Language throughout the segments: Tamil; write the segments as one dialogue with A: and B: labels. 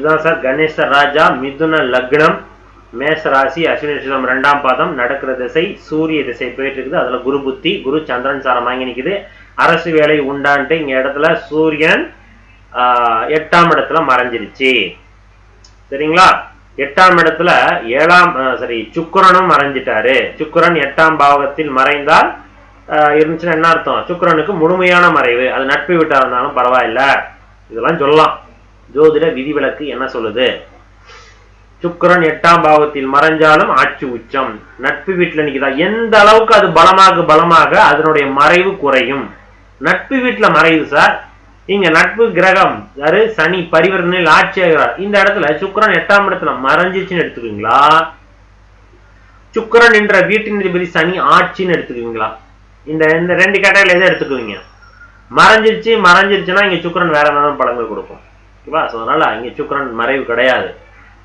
A: இதுதான் சார் கணேச ராஜா மிதுன லக்னம் மேச ராசி அஸ்வினி நட்சத்திரம் ரெண்டாம் பாதம் நடக்கிற திசை சூரிய திசை போயிட்டு இருக்குது அதுல குரு புத்தி குரு சந்திரன் சாரம் வாங்கி நிற்குது அரசு வேலை உண்டான்ட்டு இங்க இடத்துல சூரியன் ஆஹ், எட்டாம் இடத்துல மறைஞ்சிருச்சு. சரிங்களா? எட்டாம் இடத்துல ஏழாம் சரி சுக்கரனும் மறைஞ்சிட்டாரு. சுக்கிரன் எட்டாம் பாவத்தில் மறைந்தால் இருந்துச்சுன்னா என்ன அர்த்தம்? சுக்கிரனுக்கு முழுமையான மறைவு. அது நட்பு விட்டா இருந்தாலும் பரவாயில்ல. இதெல்லாம் சொல்லலாம். ஜோதிட விதிவிலக்கு என்ன சொல்லுது? சுக்கரன் எட்டாம் பாவத்தில் மறைஞ்சாலும் ஆட்சி உச்சம். நட்பு வீட்டுல நிக்குதா? எந்த அளவுக்கு அது பலமாக பலமாக அதனுடைய மறைவு குறையும். நட்பு வீட்டுல மறையுது சார். இங்க நட்பு கிரகம் யாரு? சனி பரிவர்த்தனையில் ஆட்சி ஆகிறார். இந்த இடத்துல சுக்கரன் எட்டாம் இடத்துல மறைஞ்சிச்சுன்னு எடுத்துக்கீங்களா சுக்கரன் என்ற வீட்டின் அதிபதி சனி ஆட்சின்னு எடுத்துக்குவீங்களா? இந்த இந்த ரெண்டு கேட்டகரியில் எதை எடுத்துக்குவீங்க? மறைஞ்சிருச்சு மறைஞ்சிருச்சுன்னா இங்க சுக்கரன் வேற என்ன படங்கள் கொடுக்கும். ஓகேவா? ஸோ அதனால் அங்கே சுக்கரன் மறைவு கிடையாது.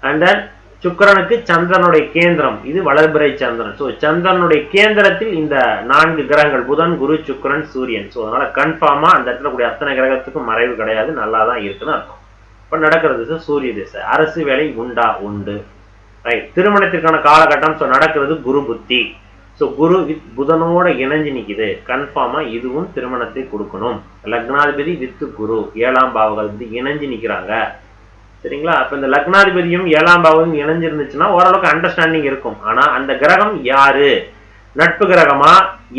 A: அண்ட் தென் சுக்கரனுக்கு சந்திரனுடைய கேந்திரம். இது வளர்பிறை சந்திரன். ஸோ சந்திரனுடைய கேந்திரத்தில் இந்த நான்கு கிரகங்கள் புதன் குரு சுக்கரன் சூரியன். ஸோ அதனால் கன்ஃபார்மாக அந்த இடத்துல கூடிய அத்தனை கிரகத்துக்கும் மறைவு கிடையாது. நல்லா தான் இருக்குன்னு அர்த்தம். இப்போ நடக்கிறது திசை சூரிய திசை. அரசு வேலை உண்டா? உண்டு. ரைட் திருமணத்திற்கான காலகட்டம் ஸோ நடக்கிறது குரு புத்தி. ஸோ குரு வித் புதனோட இணைஞ்சு நிற்குது கன்ஃபார்மாக இதுவும் திருமணத்தை கொடுக்கணும். லக்னாதிபதி வித்து குரு ஏழாம் பாவகாதிபதி இணைஞ்சு நிற்கிறாங்க சரிங்களா? அப்போ இந்த லக்னாதிபதியும் ஏழாம் பாவமும் இணைஞ்சிருந்துச்சுன்னா ஓரளவுக்கு அண்டர்ஸ்டாண்டிங் இருக்கும். ஆனால் அந்த கிரகம் யாரு? நட்பு கிரகமா?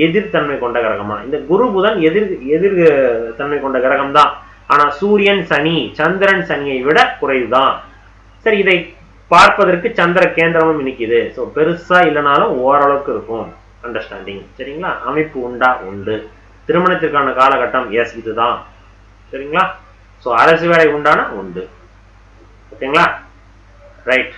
A: எதிர்த்தன்மை கொண்ட கிரகமா? இந்த குரு புதன் எதிர் எதிர் தன்மை கொண்ட கிரகம் தான் ஆனால் சூரியன் சனி சந்திரன் சனியை விட குறைவுதான். சரி இதை பார்ப்பதற்கு சந்திர கேந்திரமும் நிக்குது ஸோ பெருசா இல்லைனாலும் ஓரளவுக்கு இருக்கும் அண்டர்ஸ்டாண்டிங் சரிங்களா? அமைப்பு உண்டா? உண்டு. திருமணத்திற்கான காலகட்டம் எஸ் இதுதான். சரிங்களா? ஸோ அரசு வேலை உண்டானா? உண்டு. ஓகேங்களா? ரைட்